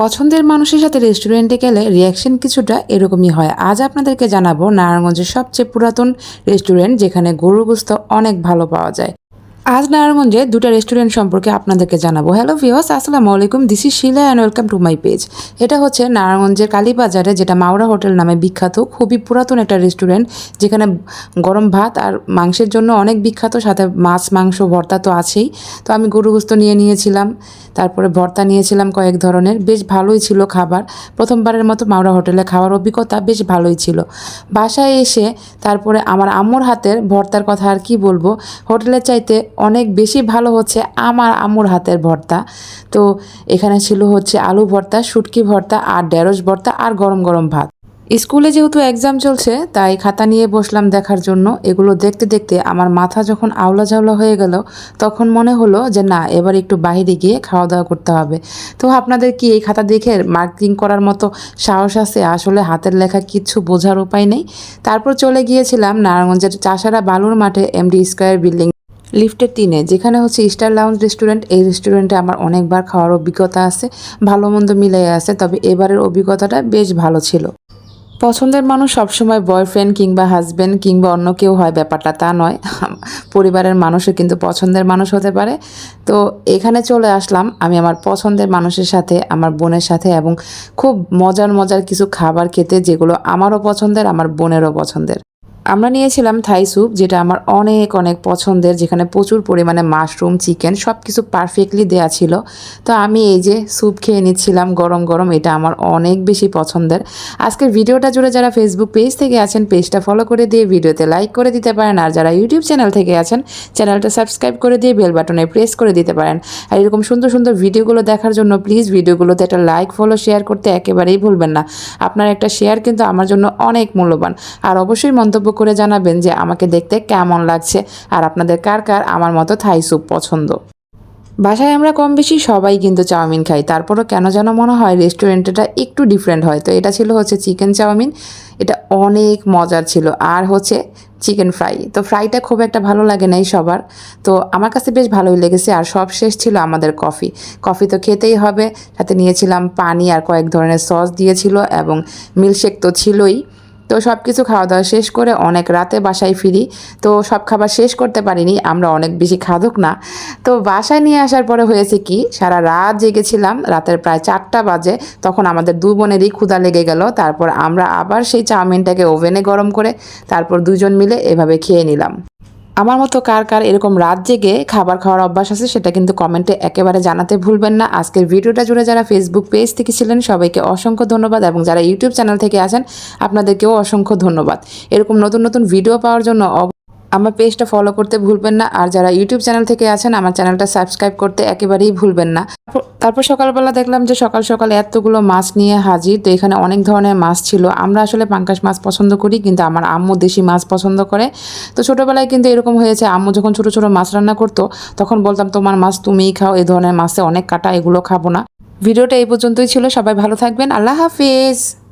পছন্দের মানুষের সাথে রেস্টুরেন্টে গেলে রিয়াকশন কিছুটা এরকমই হয়। আজ আপনাদেরকে জানাব নারায়ণগঞ্জের সবচেয়ে পুরাতন রেস্টুরেন্ট যেখানে গরু গোস্ত অনেক ভালো পাওয়া যায়। আজ নারায়ণগঞ্জে দুটো রেস্টুরেন্ট সম্পর্কে আপনাদেরকে জানাব। হ্যালো ভিওস আসসালামু আলাইকুম। This is Shila and welcome to my page এটা হচ্ছে নারায়ণগঞ্জের কালীবাজারে, যেটা মাওরা হোটেল নামে বিখ্যাত। খুবই পুরাতন একটা রেস্টুরেন্ট, যেখানে গরম ভাত আর মাংসের জন্য অনেক বিখ্যাত, সাথে মাছ, মাংস, ভর্তা তো আছেই। তো আমি গরু গোস্ত নিয়ে নিয়েছিলাম, তারপরে ভর্তা নিয়েছিলাম কয়েক ধরনের। বেশ ভালোই ছিল খাবার। প্রথমবারের মতো মাওরা হোটেলে খাওয়ার অভিজ্ঞতা বেশ ভালোই ছিল। বাসায় এসে তারপরে আমার আম্মুর হাতের ভর্তার কথা আর কি বলব, হোটেলের চাইতে অনেক বেশি ভালো হচ্ছে আমার আম্মুর হাতের ভর্তা। তো এখানে ছিল হচ্ছে আলু ভর্তা, শুটকি ভর্তা, আর ঢেঁড়স ভর্তা, আর গরম গরম ভাত। স্কুলে যেহেতু এক্সাম চলছে, তাই খাতা নিয়ে বসলাম দেখার জন্য। এগুলো দেখতে দেখতে আমার মাথা যখন আওলা ঝাওলা হয়ে গেল, তখন মনে হলো যে না, এবার একটু বাইরে গিয়ে খাওয়া দাওয়া করতে হবে। তো আপনাদের কি এই খাতা দেখে মার্কিং করার মতো সাহস আছে? আসলে হাতের লেখা কিচ্ছু বোঝার উপায় নেই। তারপর চলে গিয়েছিলাম নারায়ণগঞ্জের চাষারা বালুর মাঠে এমডি স্কোয়ার বিল্ডিং লিফটের তিনে যেখানে হচ্ছে স্টার লাউঞ্জ রেস্টুরেন্ট। এই রেস্টুরেন্টে আমার অনেকবার খাওয়ার অভিজ্ঞতা আছে, ভালো মন্দ মিলাই আছে, তবে এবারের অভিজ্ঞতাটা বেশ ভালো ছিল। পছন্দের মানুষ সবসময় বয়ফ্রেন্ড কিংবা হাজব্যান্ড কিংবা অন্য কেউ হয়, ব্যাপারটা তা নয়। পরিবারের মানুষও কিন্তু পছন্দের মানুষ হতে পারে। তো এখানে চলে আসলাম আমি আমার পছন্দের মানুষের সাথে, আমার বোনের সাথে এবং খুব মজার মজার কিছু খাবার খেতে যেগুলো আমারও পছন্দের, আমার বোনেরও পছন্দের। আমরা নিয়েছিলাম থাই স্যুপ, যেটা আমার অনেক অনেক পছন্দের, যেখানে প্রচুর পরিমাণে মাশরুম, চিকেন সব কিছু পারফেক্টলি দেয়া ছিল। তো আমি এই যে স্যুপ খেয়ে নিচ্ছিলাম গরম গরম, এটা আমার অনেক বেশি পছন্দের। আজকের ভিডিওটা জুড়ে যারা ফেসবুক পেজ থেকে আছেন পেজটা ফলো করে দিয়ে ভিডিওতে লাইক করে দিতে পারেন, আর যারা ইউটিউব চ্যানেল থেকে আছেন চ্যানেলটা সাবস্ক্রাইব করে দিয়ে বেল বাটনে প্রেস করে দিতে পারেন। আর এরকম সুন্দর সুন্দর ভিডিওগুলো দেখার জন্য প্লিজ ভিডিওগুলোতে একটা লাইক ফলো শেয়ার করতে একেবারেই ভুলবেন না। আপনার একটা শেয়ার কিন্তু আমার জন্য অনেক মূল্যবান। আর অবশ্যই মন্তব্য করে জানাবেন যে আমাকে দেখতে কেমন লাগছে আর আপনাদের কার কার আমার মতো থাই স্যুপ পছন্দ। বাসায় আমরা কম বেশি সবাই কিন্তু চাউমিন খাই, তারপরও কেন যেন মনে হয় রেস্টুরেন্টটা একটু ডিফারেন্ট হয়। তো এটা ছিল হচ্ছে চিকেন চাউমিন, এটা অনেক মজার ছিল। আর হচ্ছে চিকেন ফ্রাই, তো ফ্রাইটা খুব একটা ভালো লাগে নাই সবার। তো আমার কাছে বেশ ভালোই লেগেছে আর সব শেষ ছিল আমাদের কফি। কফি তো খেতেই হবে, সাথে নিয়েছিলাম পানি আর কয়েক ধরনের সস দিয়েছিল এবং মিল্কশেক তো ছিলই। তো সব কিছু খাওয়া দাওয়া শেষ করে অনেক রাতে বাসায় ফিরি। তো সব খাবার শেষ করতে পারিনি, আমরা অনেক বেশি খাদক না। তো বাসায় নিয়ে আসার পরে হয়েছে কি, সারা রাত জেগেছিলাম, রাতের প্রায় চারটা বাজে, তখন আমাদের দু বোনেরই ক্ষুদা লেগে গেল। তারপর আমরা আবার সেই চাউমিনটাকে ওভেনে গরম করে, তারপর দুজন মিলে এভাবে খেয়ে নিলাম। আমার মতো কার কার এরকম রাত জেগে খাবার খাওয়ার অভ্যাস আছে সেটা কিন্তু কমেন্টে একেবারে জানাতে ভুলবেন না। আজকের ভিডিওটা জুড়ে যারা ফেসবুক পেজ থেকে ছিলেন, সবাইকে অসংখ্য ধন্যবাদ এবং যারা ইউটিউব চ্যানেল থেকে আসেন আপনাদেরকেও অসংখ্য ধন্যবাদ। এরকম নতুন নতুন ভিডিও পাওয়ার জন্য আমার পেজটা ফলো করতে ভুলবেন না, আর যারা ইউটিউব চ্যানেল থেকে আছেন, আমার চ্যানেলটা সাবস্ক্রাইব করতে একেবারেই ভুলবেন না। তারপর- সকালবেলা দেখলাম যে সকাল সকাল এতগুলো মাছ নিয়ে হাজির, তো এখানে অনেক ধরনের মাছ ছিল। আমরা আসলে পাঙ্কাশ মাছ পছন্দ করি, কিন্তু আমার আম্মু দেশি মাছ পছন্দ করে। তো ছোটোবেলায় কিন্তু এরকম হয়েছে, আম্মু যখন ছোটো ছোটো মাছ রান্না করতো, তখন বলতাম, তোমার মাছ তুমিই খাও এই ধরনের মাছে অনেক কাটা, এগুলো খাব না। ভিডিওটা এই পর্যন্তই ছিল, সবাই ভালো থাকবেন, আল্লাহ হাফিজ।